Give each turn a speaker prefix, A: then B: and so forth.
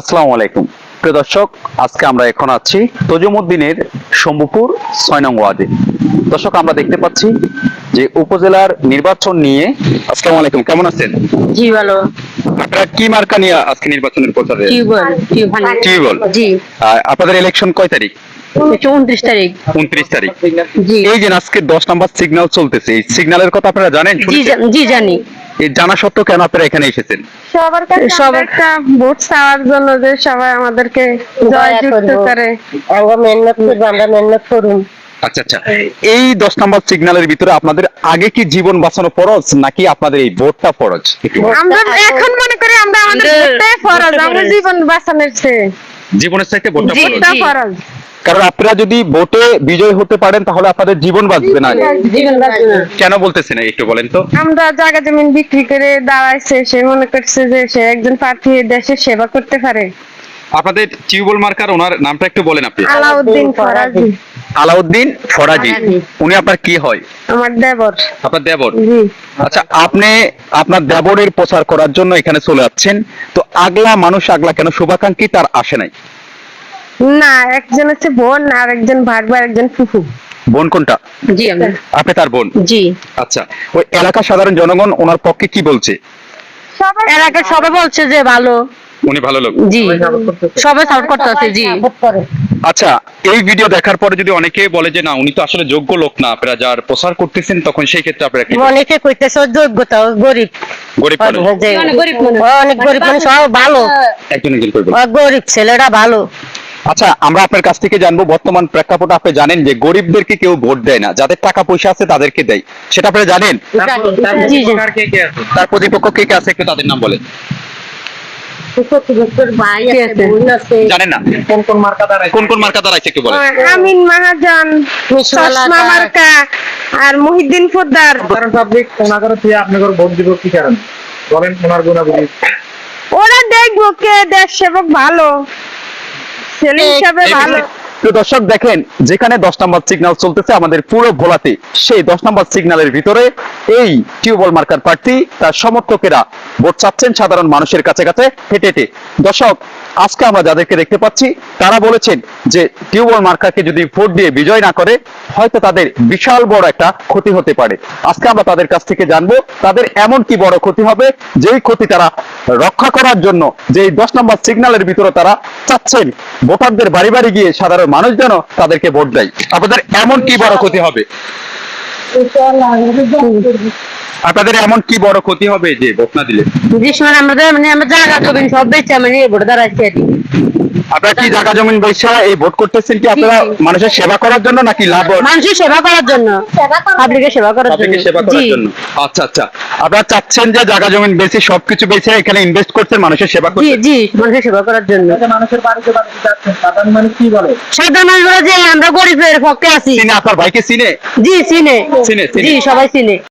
A: আসসালামু আলাইকুম। প্রিয় দর্শক আজকে আমরা এখন আছি তজুমুদ্দিনের শম্ভুপুর ছয় নং ওয়ার্ডে। দর্শক আমরা দেখতে পাচ্ছি যে উপজেলার নির্বাচন নিয়ে আসসালামু আলাইকুম কেমন আছেন?
B: জি ভালো।
A: আপনারা কি মার্কা নিয়ে আজকে নির্বাচনের প্রচারে
B: টিউবওয়েল জি।
A: আপনাদের ইলেকশন কয় তারিখ?
B: উনত্রিশ তারিখ।
A: উনত্রিশ তারিখ। এই যে আজকে দশ নম্বর সিগন্যাল চলতেছে এই সিগন্যালের কথা আপনারা জানেন
B: জি জানি।
A: এই জানা সত্ত্বেও কেন আপনারা এখানে এসেছেন?
C: সবার কাছে
B: সবার-
C: একটা ভোট চাওয়ার জন্য যে সবাই আমাদেরকে জয়যুক্ত করে।
B: আমরা মেহনত করব আমরা মেহনত করুন।
A: আচ্ছা আচ্ছা। এই দশ নম্বর সিগন্যালের ভিতরে আপনাদের আগে কি জীবন বাঁচানো ফরজ নাকি আপনাদের এই ভোটটা ফরজ?
C: আমরা এখন মনে করি আমরা আমাদের ভোটটাই ফরজ আমরা জীবন বাঁচানোর চেয়ে।
A: জীবনের চাইতে ভোটটা ফরজ। কারণ আপনারা যদি ভোটে বিজয় হতে পারেন তাহলে আপনাদের জীবন বাঁচবে না। কেন বলতেছেন একটু বলেন তো।
C: আমরা জায়গা জমিন বিক্রি করে দাঁড়াইছে সে মনে করছে যে সে একজন প্রার্থী দেশের সেবা করতে পারে।
A: আপনাদের টিউবওয়েল মার্কার ওনার নামটা একটু বলেন আপনি।
C: আলাউদ্দিন ফরাজি।
A: আলাউদ্দিন ফরাজি।
B: ফরাজি।
A: উনি আপনার কি হয়?
C: আমার দেবর।
A: আপনার দেবর? আচ্ছা আপনি আপনার দেবরের প্রচার করার জন্য এখানে চলে যাচ্ছেন। তো আগলা মানুষ আগলা কেন? শুভাকাঙ্ক্ষী তার আসে নাই।
C: না একজন হচ্ছে বোন আর একজন ভাগবা আর একজন ফুফু।
A: বোন কোনটা?
B: জি
A: আপনি তার বোন?
B: জি।
A: আচ্ছা ওই এলাকার সাধারণ জনগণ ওনার পক্ষে কি বলছে?
B: এলাকার সবাই বলছে যে ভালো।
A: উনি ভালো লোক।
B: জি। সবাই সাপোর্ট করতে আছে জি।
A: আচ্ছা এই ভিডিও দেখার পরে যদি অনেকে বলে যে না উনি তো আসলে যোগ্য লোক না আপনারা যার প্রচার করতেছেন তখন সেই ক্ষেত্রে আপনারা কি
B: অনেকে কইতেছে যোগ্যতা গরিব।
A: গরিব
B: ও অনেক গরিব মানুষ ও ভালো।
A: একজন একজন।
B: গরিব ছেলেটা ভালো।
A: আচ্ছা আমরা আপনার কাছ থেকে জানব বর্তমান প্রেক্ষাপটে আপনি জানেন যে গরিবদেরকে কেউ ভোট দেয় না যাদের টাকা পয়সা আছে তাদেরকে দেয়। সেটা আপনি জানেন? তার প্রতিপক্ষ কে কে আছে একটু তাদের নাম বলেন।
B: ভাই আছে বোন আছে।
A: জানেন না? কোন কোন মার্কা দাঁড়াইছে কোন কোন মার্কা দাঁড়াইছে একটু বলেন।
C: আমিন মাহাজন চশমা মার্কা আর মহিউদ্দিন পোদ্দার
D: সাধারণ পাবলিক ওনাদের থেকে আপনাদের ভোট দিব কি কারণ? বলেন ওনার গুণাগুণি
C: ওরা দেখব কে দেশ সেবক ভালো। ছেলে হিসাবে ভালো।
A: তো দর্শক দেখেন যেখানে দশ নম্বর সিগন্যাল চলতেছে আমাদের পুরো ভোলাতে সেই দশ নম্বর সিগন্যালের ভিতরে এই টিউবওয়েল মার্কার প্রার্থী তার সমর্থকেরা ভোট চাচ্ছেন সাধারণ মানুষের কাছে কাছে হেঁটে হেঁটে। দর্শক আজকে আমরা যাদেরকে দেখতে পাচ্ছি, তারা বলেছেন যে টিউবওয়েল মার্কাকে যদি ভোট দিয়ে বিজয় না করে, হয়তো তাদের বিশাল বড় একটা ক্ষতি হতে পারে। আজকে আমরা তাদের কাছ থেকে জানব, তাদের এমন কি বড় ক্ষতি হবে, যেই ক্ষতি তারা রক্ষা করার জন্য যে দশ নম্বর সিগন্যালের ভিতরে তারা চাচ্ছেন, ভোটারদের বাড়ি বাড়ি গিয়ে সাধারণ মানুষ যেন তাদেরকে ভোট দেয়। আপনাদের এমন কি বড় ক্ষতি হবে? আপনাদের এমন কি বড় ক্ষতি হবে যে ভোট না দিলে
B: আমাদের মানে আমরা জায়গা জমিন সব বেচে আমি এই ভোট দাঁড়াচ্ছি আর কি।
A: আপনারা কি জায়গা জমিন বৈশা এই ভোট করতেছেন কি আপনারা মানুষের সেবা করার জন্য নাকি লাভ?
B: মানুষের সেবা করার জন্য। পাবলিকের সেবা করার জন্য।
A: সেবা করার জন্য। আচ্ছা আচ্ছা। আপনারা চাচ্ছেন যে জায়গা জমিন বেশি সবকিছু বেশি এখানে ইনভেস্ট করছেন মানুষের সেবা
B: জি
A: করতে
B: জি মানুষের সেবা করার জন্য।
D: মানুষের বাড়িতে বাড়িতে যাচ্ছেন সাধারণ মানুষ কি বলে?
B: সাধারণ মানুষ বলে যে আমরা গরিবের পক্ষে আছি।
A: চিনে আপনার ভাইকে চিনে?
B: জি চিনে।
A: চিনে, চিনে।
B: জি সবাই চিনে।